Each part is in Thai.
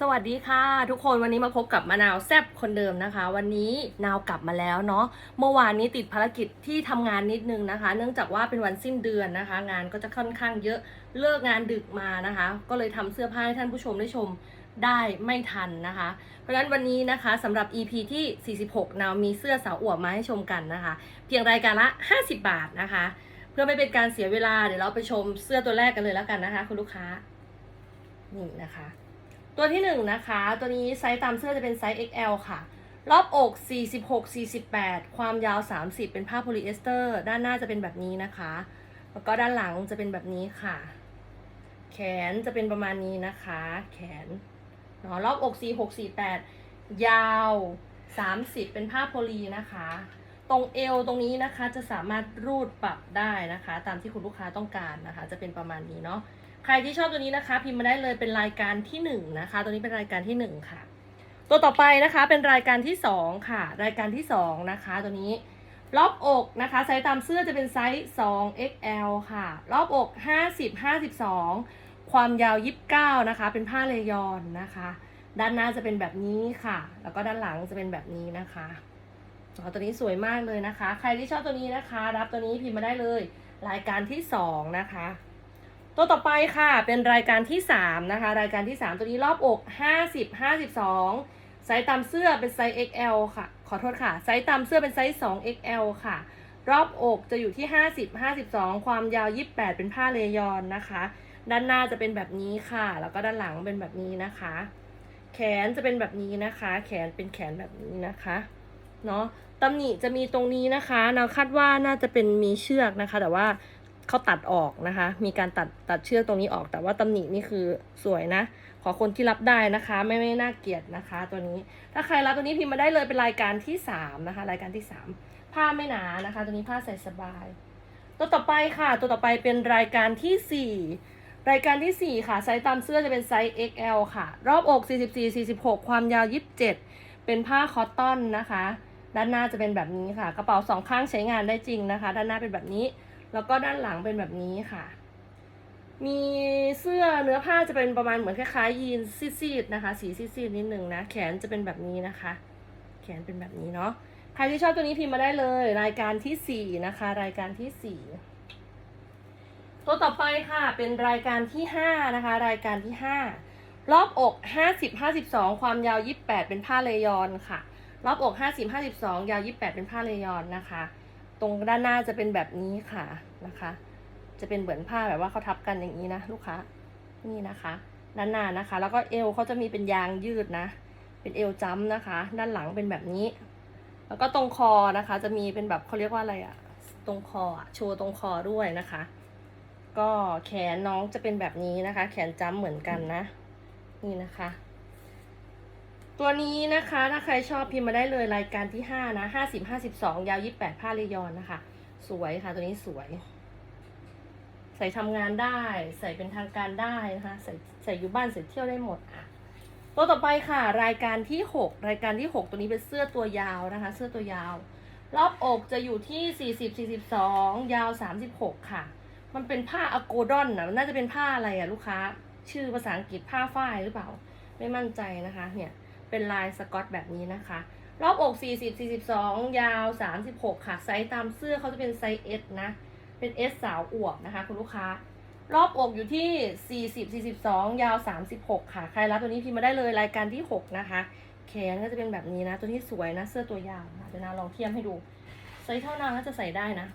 สวัสดีค่ะ ทุกคนวันนี้มาพบกับมะนาวแซบคนเดิมนะคะ วันนี้นาวกลับมาแล้วเนาะเมื่อวานนี้ติดภารกิจที่ทำงานนิดนึงนะคะ เนื่องจากว่าเป็นวันสิ้นเดือนนะคะ งานก็จะค่อนข้างเยอะเลิกงานดึกมานะคะ ก็เลยทำเสื้อผ้าให้ท่านผู้ชมได้ชมได้ไม่ทันนะคะ เพราะฉะนั้นวันนี้นะคะสำหรับ EP ที่ 46 นาวมีเสื้อสาวอวบมาให้ชมกันนะคะ เพียงรายการละ 50 บาทนะคะ เพื่อไม่เป็นการเสียเวลาเดี๋ยวเราไปชมเสื้อตัวแรกกันเลยแล้วกันนะคะ คุณลูกค้านี่นะคะ ตัวที่หนึ่งนะคะ ตัวนี้ไซส์ตามเสื้อจะเป็นไซส์ XL ค่ะ รอบอก 46 48 ความยาว 30 เป็นผ้าโพลีเอสเตอร์ ด้านหน้าจะเป็นแบบนี้นะคะ แล้วก็ด้านหลังจะเป็นแบบนี้ค่ะ แขนจะเป็นประมาณนี้นะคะ แขนเนาะรอบอก 46 48 ยาว 30 เป็นผ้าโพลีนะคะ ตรงเอวตรงนี้นะคะจะสามารถรูดปรับได้นะคะ ตามที่คุณลูกค้าต้องการนะคะ จะเป็นประมาณนี้เนาะ ใครที่ชอบตัวนี้นะคะ พิมพ์มาได้เลยเป็นรายการที่หนึ่งนะคะ ตัวนี้เป็นรายการที่หนึ่งค่ะ ตัวต่อไปนะคะเป็นรายการที่สองค่ะ รายการที่สองนะคะ ตัวนี้รอบอกนะคะไซส์ตามเสื้อจะเป็นไซส์ 2 XL ค่ะ รอบอก 50 52 ความยาว 29 นะคะ เป็นผ้าเลยอนนะคะ ด้านหน้าจะเป็นแบบนี้ค่ะ แล้วก็ด้านหลังจะเป็นแบบนี้นะคะอ๋อตัวนี้สวยมากเลยนะคะ ใครที่ชอบตัวนี้นะคะ รับตัวนี้พิมพ์มาได้เลย รายการที่สองนะคะ ตัวต่อไปค่ะเป็นรายการที่ 3 นะคะ รายการที่ 3 ตัวนี้รอบอก 50 52 ไซส์ตามเสื้อเป็นไซส์ XL ค่ะ ขอโทษค่ะ ไซส์ตามเสื้อเป็นไซส์ 2 XL ค่ะ รอบอกจะอยู่ที่ 50 52 ความยาว 28 เป็นผ้าเลยอนนะคะ ด้านหน้าจะเป็นแบบนี้ค่ะ แล้วก็ด้านหลังเป็นแบบนี้นะคะ แขนจะเป็นแบบนี้นะคะ แขนเป็นแขนแบบนี้นะคะเนาะตำหนิจะมีตรงนี้นะคะเราคาดว่าน่าจะเป็นมีเชือกนะคะ แต่ว่า เขาตัดออกนะคะ มีการตัดตัดเชือกตรงนี้ออก แต่ว่าตำหนินี่คือสวยนะ ขอคนที่รับได้นะคะ ไม่ไม่น่าเกลียดนะคะ ตัวนี้ ถ้าใครรับตัวนี้พิมพ์มาได้เลยเป็นรายการที่สามนะคะ รายการที่สามผ้าไม่หนานะคะ ตัวนี้ผ้าใส่สบาย ตัวต่อไปค่ะ ตัวต่อไปเป็นรายการที่สี่รายการที่สี่ค่ะไซส์ตามเสื้อจะเป็นไซส์ XL ค่ะ รอบอก 44 46 ความยาว 27 เป็นผ้าคอตตอนนะคะ ด้านหน้าจะเป็นแบบนี้ค่ะ กระเป๋าสองข้างใช้งานได้จริงนะคะ ด้านหน้าเป็นแบบนี้ แล้วก็ด้านหลังเป็นแบบนี้ค่ะ มีเสื้อเนื้อผ้าจะเป็นประมาณเหมือนคล้ายๆยีนซีดๆนะคะ สีซีดๆนิดนึงนะ แขนจะเป็นแบบนี้นะคะ แขนเป็นแบบนี้เนาะ ใครที่ชอบตัวนี้พิมพ์มาได้เลย รายการที่สี่นะคะ รายการที่สี่ตัวต่อไปค่ะ เป็นรายการที่ห้านะคะ รายการที่ห้ารอบอกห้าสิบห้าสิบสองความยาวยี่แปดเป็นผ้าเลยอนค่ะ รอบอกห้าสิบห้าสิบสองยาวยี่แปดเป็นผ้าเลยอนนะคะ ตรงด้านหน้าจะเป็นแบบนี้ค่ะนะคะ จะเป็นเหมือนผ้าแบบว่าเขาทับกันอย่างนี้นะลูกค้านี่นะคะด้านหน้านะคะ แล้วก็เอวเขาจะมีเป็นยางยืดนะ เป็นเอวจ้ำนะคะ ด้านหลังเป็นแบบนี้ แล้วก็ตรงคอนะคะ จะมีเป็นแบบเขาเรียกว่าอะไรอะตรงคออะโชว์ตรงคอด้วยนะคะ ก็แขนน้องจะเป็นแบบนี้นะคะ แขนจ้ำเหมือนกันนะ นี่นะคะ ตัวนี้นะคะถ้าใครชอบพิมพ์มาได้เลยรายการที่ห้านะห้าสิบห้าสิบสองยาวยี่แปดผ้าเลยอนนะคะ สวยค่ะ ตัวนี้สวย ใส่ทำงานได้ ใส่เป็นทางการได้นะคะ ใส่ใส่อยู่บ้านใส่เที่ยวได้หมดอะตัวต่อไปค่ะ รายการที่หกรายการที่หกตัวนี้เป็นเสื้อตัวยาวนะคะ เสื้อตัวยาว รอบอกจะอยู่ที่สี่สิบสี่สิบสองยาวสามสิบหกค่ะ มันเป็นผ้าอะโกดอนนะมันน่าจะเป็นผ้าอะไรอะลูกค้า ชื่อภาษาอังกฤษผ้าฝ้ายหรือเปล่า ไม่มั่นใจนะคะ เนี่ย เป็นลายสกอตแบบนี้นะคะ รอบอก 40 42 ยาว 36 ค่ะ ไซส์ตามเสื้อเขาจะเป็นไซส์ S นะ เป็น S สาวอวบนะคะ คุณลูกค้า รอบอกอยู่ที่ 40 42 ยาว 36 ค่ะ ใครรับตัวนี้พิมพ์มาได้เลยรายการที่ 6 นะคะ แขนก็จะเป็นแบบนี้นะ ตัวนี้สวยนะ เสื้อตัวยาวนะเดี๋ยวนาลองเทียมให้ดู ไซส์เท่านางก็จะใส่ได้นะ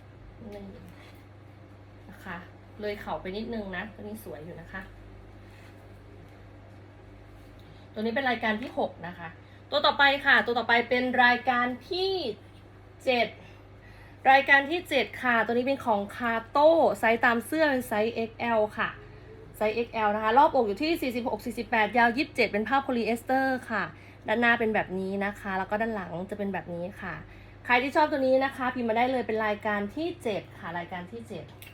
นี่นะคะ เลยเข่าไปนิดนึงนะ ตัวนี้สวยอยู่นะคะ ตัวนี้เป็นรายการที่ 6 นะคะ ตัวต่อไปค่ะ ตัวต่อไปเป็นรายการที่ 7 รายการที่ 7 ค่ะ ตัวนี้เป็นของคาโต้ไซส์ตามเสื้อเป็นไซส์ XL ค่ะ ไซส์ XL นะคะ รอบอกอยู่ที่ 46 48 ยาว 27 เป็นผ้าโพลีเอสเตอร์ค่ะ ด้านหน้าเป็นแบบนี้นะคะ แล้วก็ด้านหลังจะเป็นแบบนี้ค่ะ ใครที่ชอบตัวนี้นะคะ พิมพ์มาได้เลยเป็นรายการที่ 7 ค่ะ รายการที่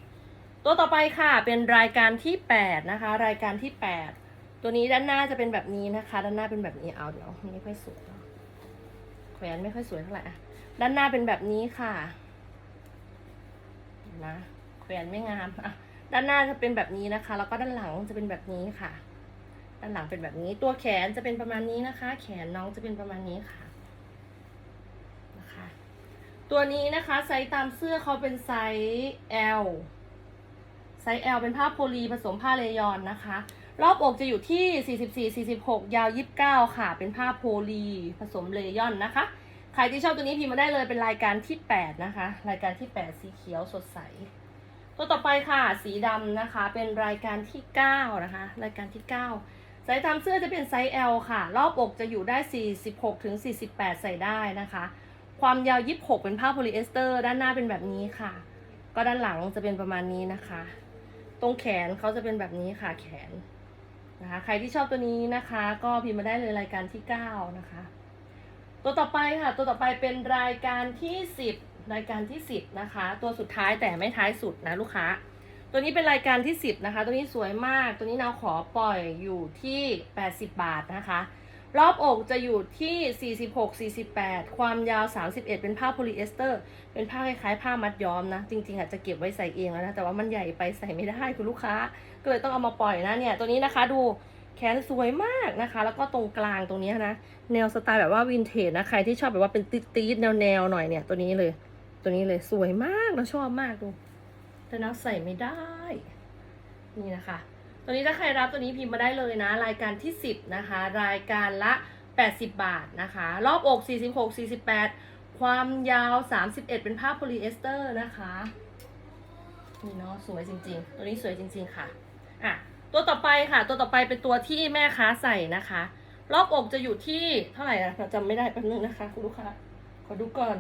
7 ตัวต่อไปค่ะ เป็นรายการที่ 8 นะคะ รายการที่ 8 ตัวนี้ด้านหน้าจะเป็นแบบนี้นะคะ ด้านหน้าเป็นแบบนี้เอาเดี๋ยวไม่ค่อยสวยเนาะแขวนไม่ค่อยสวยเท่าไหร่อะด้านหน้าเป็นแบบนี้ค่ะเดี๋ยวนะแขวนไม่งามอะด้านหน้าจะเป็นแบบนี้นะคะ แล้วก็ด้านหลังจะเป็นแบบนี้ค่ะ ด้านหลังเป็นแบบนี้ ตัวแขนจะเป็นประมาณนี้นะคะ แขนน้องจะเป็นประมาณนี้ค่ะนะคะ ตัวนี้นะคะไซส์ตามเสื้อเขาเป็นไซส์ L ไซส์ L เป็นผ้าโพลีผสมผ้าเลยอนนะคะ รอบอกจะอยู่ที่ 44 46 ยาว 29 ค่ะ เป็นผ้าโพลี ผสมเลยอนนะคะ ใครที่ชอบตัวนี้พิมพ์มาได้เลยเป็นรายการที่ 8 นะคะ รายการที่ 8 สีเขียวสดใส ตัวต่อไปค่ะ สีดำนะคะ เป็นรายการที่ 9 นะคะ รายการที่ 9 ไซส์ตามเสื้อจะเป็นไซส์ L ค่ะ รอบอกจะอยู่ได้ 46ถึง48 ใส่ได้นะคะ ความยาว 26 เป็นผ้าโพลีเอสเตอร์ ด้านหน้าเป็นแบบนี้ค่ะ ก็ด้านหลังจะเป็นประมาณนี้นะคะ ตรงแขนเขาจะเป็นแบบนี้ค่ะแขน นะคะใครที่ชอบตัวนี้นะคะ ก็พิมพ์มาได้เลยรายการที่ 9 นะคะ ตัวต่อไปค่ะ ตัวต่อไปเป็นรายการที่ 10 รายการที่ 10 นะคะ ตัวสุดท้ายแต่ไม่ท้ายสุดนะลูกค้า ตัวนี้เป็นรายการที่ 10 นะคะ ตัวนี้สวยมาก ตัวนี้เราขอปล่อยอยู่ที่ 80 บาทนะคะ รอบอกจะอยู่ที่ 46 48 ความยาว 31 เป็นผ้าโพลีเอสเตอร์ เป็นผ้าคล้ายๆ ผ้ามัดย้อมนะ จริงๆอาจจะเก็บไว้ใส่เองแล้วนะ แต่ว่ามันใหญ่ไปใส่ไม่ได้คุณลูกค้า ก็เลยต้องเอามาปล่อยนะเนี่ย ตัวนี้นะคะดูแขนสวยมากนะคะ แล้วก็ตรงกลางตรงนี้นะ แนวสไตล์แบบว่าวินเทจนะ ใครที่ชอบแบบว่าเป็นตีดๆแนวๆหน่อยเนี่ย ตัวนี้เลย ตัวนี้เลยสวยมากนะชอบมากดู แต่น้าใส่ไม่ได้ นี่นะคะ ตัวนี้ถ้าใครรับตัวนี้พิมพ์มาได้เลยนะ รายการที่ 10 นะคะ รายการละ 80 บาทนะคะ รอบอก 46 48 ความยาว 31 เป็นผ้าโพลีเอสเตอร์นะคะนี่เนาะสวยจริง ๆ ตัวนี้สวยจริง ๆค่ะอะตัวต่อไปค่ะ ตัวต่อไปเป็นตัวที่แม่ค้าใส่นะคะ รอบอกจะอยู่ที่เท่าไหร่นะจำไม่ได้แป๊บนึงนะคะ คุณลูกค้าขอดูก่อน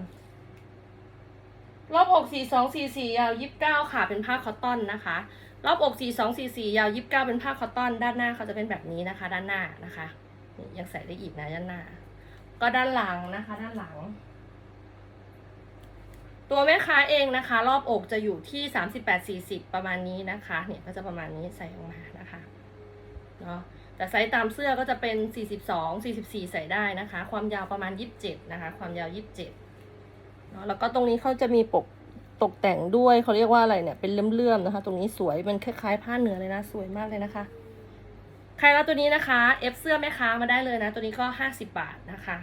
รอบอก 4244 ยาว 29 ค่ะ เป็นผ้าคอตตอนนะคะ รอบอก 4244 ยาว 29 เป็นผ้าคอตตอน ด้านหน้าเขาจะเป็นแบบนี้นะคะ ด้านหน้านะคะ ยังใส่ได้อีกนะด้านหน้า ก็ด้านหลังนะคะ ด้านหลัง ตัวแม่ค้าเองนะคะ รอบอกจะอยู่ที่ 38 40 ประมาณนี้นะคะ เนี่ยก็จะประมาณนี้ใส่ออกมานะคะ เนาะแต่ไซส์ตามเสื้อก็จะเป็น 42 44 ใส่ได้นะคะ ความยาวประมาณ 27 นะคะ ความยาว 27เนาะแล้วก็ตรงนี้เขาจะมีปก ตกแต่งด้วยเขาเรียกว่าอะไรเนี่ยเป็นเลื่อมๆนะคะ ตรงนี้สวยมันคล้ายๆผ้าเหนือเลยนะ สวยมากเลยนะคะ ใครรับตัวนี้นะคะเอฟเสื้อแม่ค้ามาได้เลยนะ ตัวนี้ก็ 50 บาทนะคะ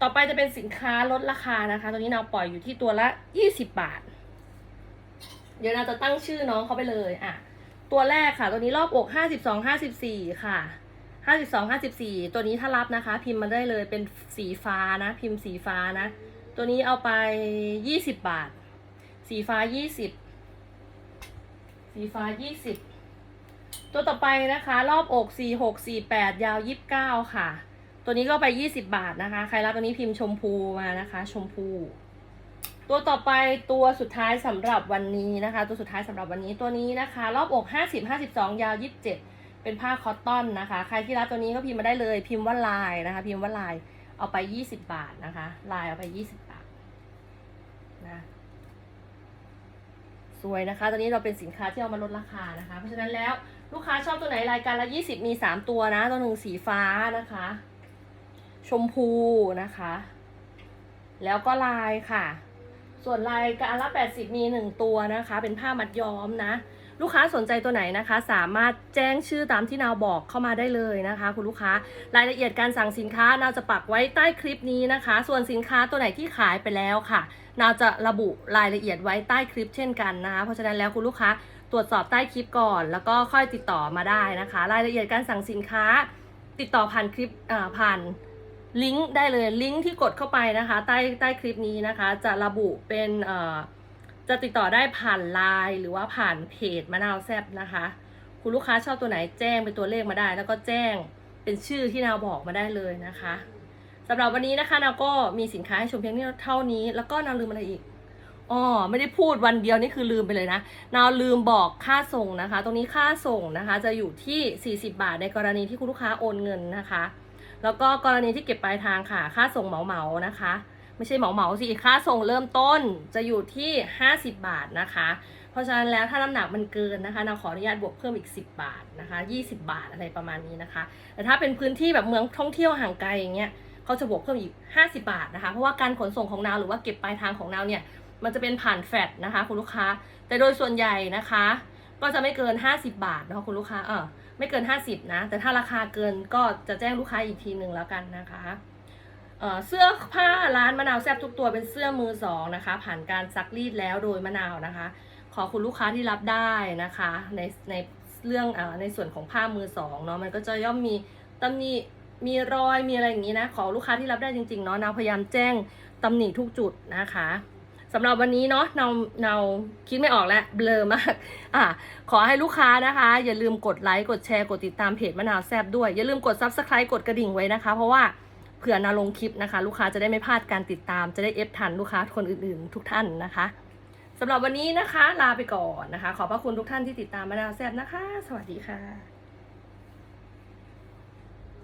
ต่อไปจะเป็นสินค้าลดราคานะคะ ตัวนี้เราปล่อยอยู่ที่ตัวละ 20 บาท เดี๋ยวเราจะตั้งชื่อน้องเขาไปเลยอะตัวแรกค่ะ ตัวนี้รอบอก 52 54 ค่ะ 52 54 ตัวนี้ถ้ารับนะคะ พิมพ์มาได้เลยเป็นสีฟ้านะ พิมพ์สีฟ้านะ ตัวนี้เอาไป 20 บาท สีฟ้า20สีฟ้า20ตัวต่อไปนะคะ รอบอก46 48ยาว29ค่ะ ตัวนี้ก็ไป20บาทนะคะ ใครรับตัวนี้พิมพ์ชมพูมานะคะ ชมพู ตัวต่อไปตัวสุดท้ายสำหรับวันนี้นะคะ ตัวสุดท้ายสำหรับวันนี้ตัวนี้นะคะ รอบอก50 52ยาว27เป็นผ้าคอตตอนนะคะ ใครที่รับตัวนี้ก็พิมพ์มาได้เลย พิมพ์ว่าลายนะคะ พิมพ์ว่าลายเอาไป 20 บาทนะคะ ลายเอาไป 20 บาทนะ สวยนะคะ ตอนนี้เราเป็นสินค้าที่เอามาลดราคานะคะ เพราะฉะนั้นแล้วลูกค้าชอบตัวไหนรายการละ 20 มี 3 ตัวนะ ตัวหนึ่งสีฟ้านะคะ ชมพูนะคะ แล้วก็ลายค่ะ ส่วนลายการละ 80 มี 1 ตัวนะคะ เป็นผ้ามัดย้อมนะ ลูกค้าสนใจตัวไหนนะคะ สามารถแจ้งชื่อตามที่นาวบอกเข้ามาได้เลยนะคะ คุณลูกค้ารายละเอียดการสั่งสินค้านาวจะปักไว้ใต้คลิปนี้นะคะ ส่วนสินค้าตัวไหนที่ขายไปแล้วค่ะนาวจะระบุรายละเอียดไว้ใต้คลิปเช่นกันนะคะเพราะฉะนั้นแล้วคุณลูกค้าตรวจสอบใต้คลิปก่อน แล้วก็ค่อยติดต่อมาได้นะคะ รายละเอียดการสั่งสินค้า ติดต่อผ่านคลิปผ่านลิงก์ได้เลยลิงก์ที่กดเข้าไปนะคะ ใต้ใต้คลิปนี้นะคะ จะระบุเป็น จะติดต่อได้ผ่านไลน์หรือว่าผ่านเพจมะนาวแซบนะคะ คุณลูกค้าชอบตัวไหนแจ้งเป็นตัวเลขมาได้ แล้วก็แจ้งเป็นชื่อที่นาวบอกมาได้เลยนะคะสำหรับวันนี้นะคะนาวก็มีสินค้าให้ชมเพียงเท่านี้ แล้วก็นาวลืมอะไรอีกอ๋อไม่ได้พูดวันเดียวนี่คือลืมไปเลยนะนาวลืมบอกค่าส่งนะคะ ตรงนี้ค่าส่งนะคะ จะอยู่ที่ 40 บาทในกรณีที่คุณลูกค้าโอนเงินนะคะ แล้วก็กรณีที่เก็บปลายทางค่ะ ค่าส่งเหมาเหมาๆนะคะ ไม่ใช่เหมาเหมาสิค่าส่งเริ่มต้นจะอยู่ที่ 50 บาทนะคะ เพราะฉะนั้นแล้วถ้าน้ำหนักมันเกินนะคะเราขออนุญาตบวกเพิ่มอีก 10 บาทนะคะ 20 บาทอะไรประมาณนี้นะคะ แต่ถ้าเป็นพื้นที่แบบเมืองท่องเที่ยวห่างไกลอย่างเงี้ยเขาจะบวกเพิ่มอีก 50 บาทนะคะ เพราะว่าการขนส่งของนาวหรือว่าเก็บปลายทางของนาวเนี่ยมันจะเป็นผ่านแฟดนะคะ คุณลูกค้า แต่โดยส่วนใหญ่นะคะ ก็จะไม่เกิน 50 บาทนะคะคุณลูกค้าเออไม่เกิน 50 นะ แต่ถ้าราคาเกินก็จะแจ้งลูกค้าอีกทีหนึ่งแล้วกันนะคะ เสื้อผ้าร้านมะนาวแซบทุกตัวเป็นเสื้อมือสองนะคะ ผ่านการซักรีดแล้วโดยมะนาวนะคะ ขอคุณลูกค้าที่รับได้นะคะ ในในเรื่องอในส่วนของผ้ามือสองเนาะมันก็จะย่อมมีตำหนิมีรอยมีอะไรอย่างนี้นะ ขอลูกค้าที่รับได้จริงๆเนาะนาวพยายามแจ้งตำหนิทุกจุดนะคะสำหรับวันนี้เนาะเนาวเนาคิดไม่ออกแล้วเบลอมากอะขอให้ลูกค้านะคะ อย่าลืมกดไลค์กดแชร์กดติดตามเพจมะนาวแซบด้วย อย่าลืมกด subscribe กดกระดิ่งไว้นะคะ เพราะว่า เผื่อนาลงคลิปนะคะ ลูกค้าจะได้ไม่พลาดการติดตาม จะได้เอฟทันลูกค้าคนอื่นๆ ทุกท่านนะคะสำหรับวันนี้นะคะ ลาไปก่อนนะคะ ขอบพระคุณทุกท่านที่ติดตามมานาวแซบนะคะ สวัสดีค่ะ